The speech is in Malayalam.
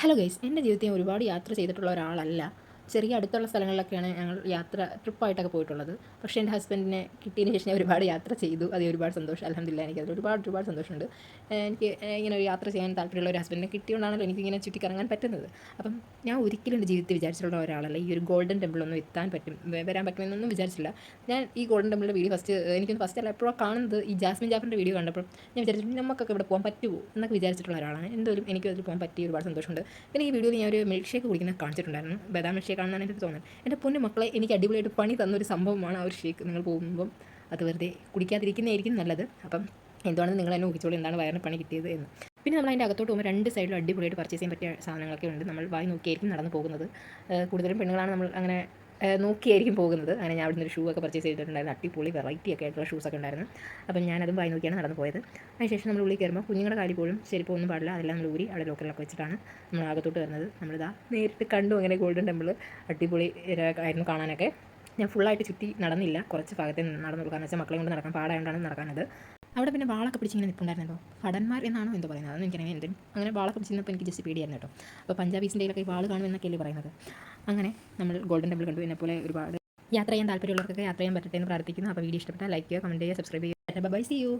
ഹലോ ഗൈസ് എന്റെ ജീവിതത്തിൽ ഒരുപാട് യാത്ര ചെയ്തിട്ടുള്ള ഒരാളല്ല. ചെറിയ അടുത്തുള്ള സ്ഥലങ്ങളിലൊക്കെയാണ് ഞങ്ങൾ യാത്ര ട്രിപ്പായിട്ടൊക്കെ പോയിട്ടുള്ളത്. പക്ഷേ എന്റെ ഹസ്ബൻഡിനെ കിട്ടിയതിന് ശേഷം ഞാൻ ഒരുപാട് യാത്ര ചെയ്തു. അതിൽ ഒരുപാട് സന്തോഷം. അലഹമില്ല എനിക്ക് അതിൽ ഒരുപാട് ഒരുപാട് സന്തോഷമുണ്ട്. എനിക്ക് ഇങ്ങനെ ഒരു യാത്ര ചെയ്യാൻ താല്പര്യമുള്ള ഒരു ഹസ്ബൻഡിനെ കിട്ടിയോണ്ടാണല്ലോ എനിക്കിങ്ങനെ ചുറ്റിക്കറങ്ങാൻ പറ്റുന്നത്. അപ്പം ഞാൻ ഒരിക്കലും എന്റെ ജീവിതത്തിൽ വിചാരിച്ചിട്ടുള്ള ഒരാളല്ല. ഈ ഒരു ഗോൾഡൻ ടെമ്പിളൊന്നും എത്താൻ പറ്റും വരാൻ പറ്റുമെന്നൊന്നും വിചാരിച്ചില്ല ഞാൻ ഈ ഗോൾഡൻ ടെമ്പിളിന്റെ വീഡിയോ ഫസ്റ്റ് എനിക്കൊന്ന് ഫസ്റ്റ് അല്ല എപ്പോഴും കാണുന്നത് ഈ ജാസ്മിൻ ജാഫറിന്റെ വീഡിയോ കണ്ടപ്പോൾ ഞാൻ വിചാരിച്ചിട്ടുണ്ട് നമുക്കൊക്കെ ഇവിടെ പോകാൻ പറ്റുമോ എന്നൊക്കെ വിചാരിച്ചിട്ടുള്ള ഒരാളാണ്. എന്തായാലും എനിക്ക് അതിൽ പോകാൻ പറ്റിയ ഒരുപാട് സന്തോഷമുണ്ട്. പിന്നെ ഈ വീഡിയോയിൽ ഞാൻ ഒരു മിൽക്ക് ഷേക്ക് കുടിക്കുന്ന കാണിച്ചിട്ടുണ്ടായിരുന്നു. ബദാം മിൽക്ക് ഷേക്ക് എന്റെ തോന്നുന്നത്. എന്റെ പൊന്നു മക്കളെ എനിക്ക് അടിപൊളിയായിട്ട് പണി തന്നൊരു സംഭവമാണ് ആ ഒരു ഷേക്ക്. നിങ്ങൾ പോകുമ്പം അത് വെറുതെ കുടിക്കാതിരിക്കുന്നതായിരിക്കും നല്ലത്. അപ്പം എന്തുവാണെന്ന് നിങ്ങൾ തന്നെ ഊഹിച്ചോളൂ എന്താണ് വയറിന് പണി കിട്ടിയത് എന്ന്. പിന്നെ നമ്മൾ അതിന്റെ അകത്തോട്ട് പോകുമ്പോൾ രണ്ട് സൈഡിലും അടിപൊളിയായിട്ട് പർച്ചേസ് ചെയ്യാൻ പറ്റിയ സാധനങ്ങളൊക്കെ ഉണ്ട്. നമ്മൾ വായി നോക്കിയായിരിക്കും നടന്നു പോകുന്നത്. കൂടുതലും പെണ്ണുങ്ങളാണ് നമ്മൾ അങ്ങനെ നോക്കിയായിരിക്കും പോകുന്നത്. അങ്ങനെ ഞാൻ അവിടുന്ന് ഒരു ഷൂ ഒക്കെ പർച്ചേസ് ചെയ്തിട്ടുണ്ടായിരുന്നു. അടിപൊളി വെറൈറ്റി ഒക്കെ ആയിട്ടുള്ള ഷൂസ് ഒക്കെ ഉണ്ടായിരുന്നു. അപ്പം ഞാനതും വായി നോക്കിയാണ് നടന്നു പോയത്. അതിനുശേഷം നമ്മൾ ഉള്ളിൽ കയറുമ്പോൾ കുഞ്ഞുങ്ങളുടെ കാര്യം പോലും ചെരുപ്പ് ഒന്നും പാടില്ല. അതെല്ലാം നമ്മൾ ഊരി അവിടെ ലോക്കറിലൊക്കെ വെച്ചിട്ടാണ് നമ്മൾ അകത്തോട്ട് വരുന്നത്. നമ്മളിതാ നേരിട്ട് കണ്ടു അങ്ങനെ ഗോൾഡൻ ടെമ്പിൾ അടിപൊളി ആയിരുന്നു കാണാനൊക്കെ. ഞാൻ ഫുള്ളായിട്ട് ചുറ്റി നടന്നില്ല. കുറച്ച് ഭാഗത്തെ നടന്നുള്ളൂ കാരണം വെച്ചാൽ മക്കളെ കൊണ്ട് നടക്കാൻ പാടായതുകൊണ്ടാണ് നടക്കാനത്. അവിടെ പിന്നെ വാളൊക്കെ പിടിച്ച് ഇങ്ങനെ നിൽപ്പുണ്ടായിരുന്നല്ലോ ഭടന്മാർ എന്നാണോ എന്തോ പറയുന്നത്? അതൊന്നും എനിക്കറിയാം എന്തും അങ്ങനെ വാളൊക്കെ പിടിച്ച് നിന്നപ്പോൾ എനിക്ക് ജസ്റ്റ് പേടിയായിരുന്നു കേട്ടോ. അപ്പോൾ പഞ്ചാബീസിന്റെ കയ്യിലൊക്കെ വാൾ കാണുമെന്നൊക്കെ അല്ലേ പറയുന്നത്? അങ്ങനെ നമ്മൾ ഗോൾഡൻ ടെമ്പിൾ കണ്ടു. എന്നെ പോലെ ഒരുപാട് യാത്ര ചെയ്യാൻ താല്പര്യമുള്ളവർക്കൊക്കെ യാത്ര ചെയ്യാൻ പറ്റട്ടെ എന്ന് പ്രാർത്ഥിക്കുന്നു. അപ്പോൾ വീഡിയോ ഇഷ്ടപ്പെട്ടാൽ ലൈക്ക് ചെയ്യുക കമന്റ് ചെയ്യുക സബ്സ്ക്രൈബ് ചെയ്യുക. Bye see you.